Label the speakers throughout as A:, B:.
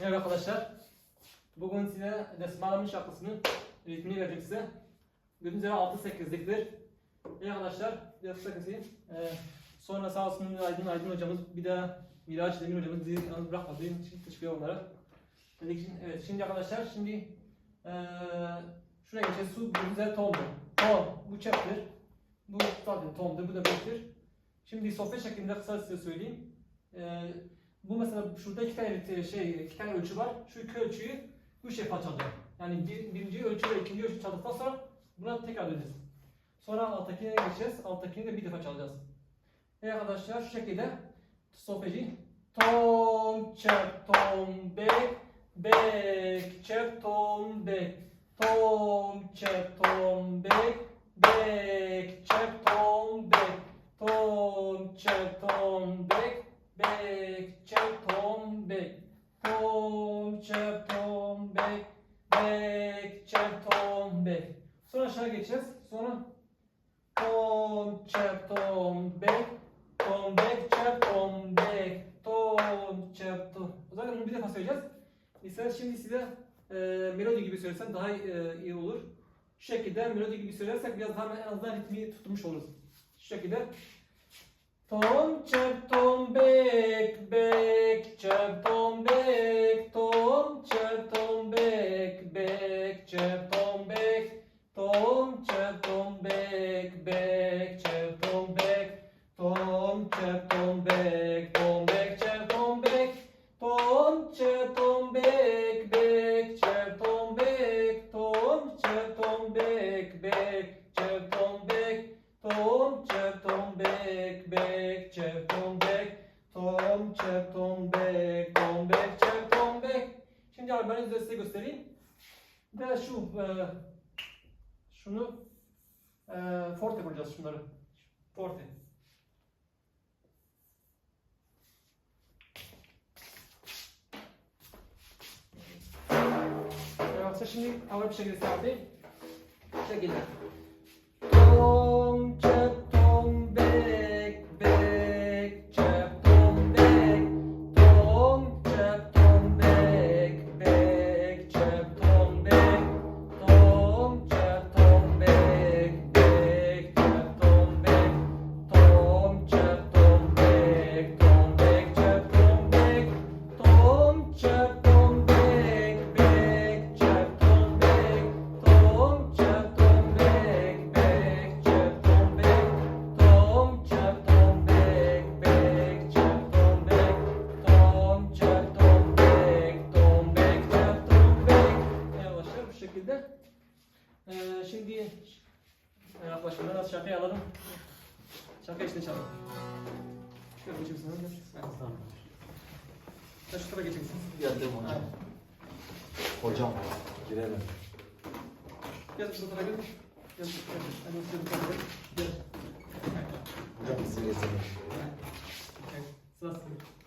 A: Merhaba arkadaşlar. Bugün size Desmalamin şarkısının ritmini vereceğim size. Gördüğünüz üzere 6-8'liktir. İyi arkadaşlar, biraz kısa keseyim. Ee, sonra sağ olsun Aydın Aydın hocamız, bir de Miraç Demir hocamız bizi yalnız bırakmadığı için teşekkür onlara. Dedik için, evet şimdi arkadaşlar şimdi ee, şuraya geçeceğiz. Su gördüğünüz üzere tomdur. Tom, bu çeptir. Bu zaten tomdur, bu da beştir. Şimdi sohbet şeklinde kısa size söyleyeyim. Ee, bu mesela şurada iki tane şey, iki tane ölçü var. Şu iki ölçüyü üç defa çalacağım. Yani bir, birinci ölçü ve ikinci ölçü çaldıktan sonra buna tekrar döneceğiz. Sonra alttakine geçeceğiz. Alttakini de bir defa çalacağız. Evet arkadaşlar şu şekilde solfeji. Tom, çep, tom, bek, bek, çep, tom, bek. Tom, çep, tom, bek, bek, çep, tom, bek. Tom, çep, tom, bek, bek, çep, tom, bek. Tom, çep, tom, bek, bek, çep, tom, bek. Sonra aşağı geçeceğiz. Sonra tom, çep, tom, bek, tom, bek, çep, tom, bek, tom, çep, tom. Zaten bunu bir defa söyleyeceğiz. İsterseniz şimdi size e, melodi gibi söylesem daha e, iyi olur. Şu şekilde melodi gibi söylersek biraz daha en azından ritmi tutmuş oluruz. Şu şekilde. Tom çep tom bek bek çep tom bek tom çep tom bek bek çep tom bek tom çep tom bek bek çep tom bek tom çep tom bek tom bek çep tom bek tom çep tom bek bek çep tom bek tom çep tom bek bek çep tom bek Tom çep tom bek bek çep tom bek Tom çep tom bek tom bek çep tom bek Şimdi abi ben size göstereyim. De şu e, şunu e, forte yapacağız şunları. Forte. Yoksa şimdi hava bir şekilde sabit. Bu şekilde. Tom yaklaşmadan az şarkıyı alalım. Şarkı işte çalalım. Şöyle geçeyim sana. Tamam. Sen şu tarafa geçeceksin.
B: Geldim hocam.
A: Aynen.
B: Hocam girelim.
A: Gel bu tarafa gel. Gel bu tarafa gel. Hadi bu tarafa gel. Gel.
B: Hocam bizi gezelim.
A: Evet, Sırası.
C: Basmalamı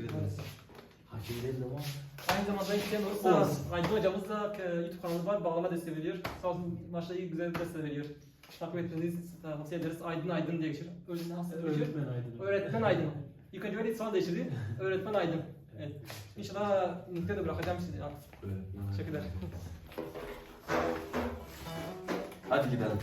B: teşekkür ederiz. Hakim değilim ama.
A: Aynı zamanda isteyen olursa
B: Olsun.
A: Aydın hocamız da e, YouTube kanalı var. Bağlama desteği veriyor. Sağ olsun maçta iyi güzel bir destek veriyor. Takip etmenizi tavsiye ederiz. Aydın Aydın diye geçiyor. Öyle nasıl geçiyor?
C: Öğretmen aydın.
A: Öğretmen Aydın. İlk önce öyle ismi değiştirdi. Öğretmen Aydın. Evet. İnşallah linkte de bırakacağım size.
B: Öğretmen.
A: Teşekkürler.
B: Hadi gidelim.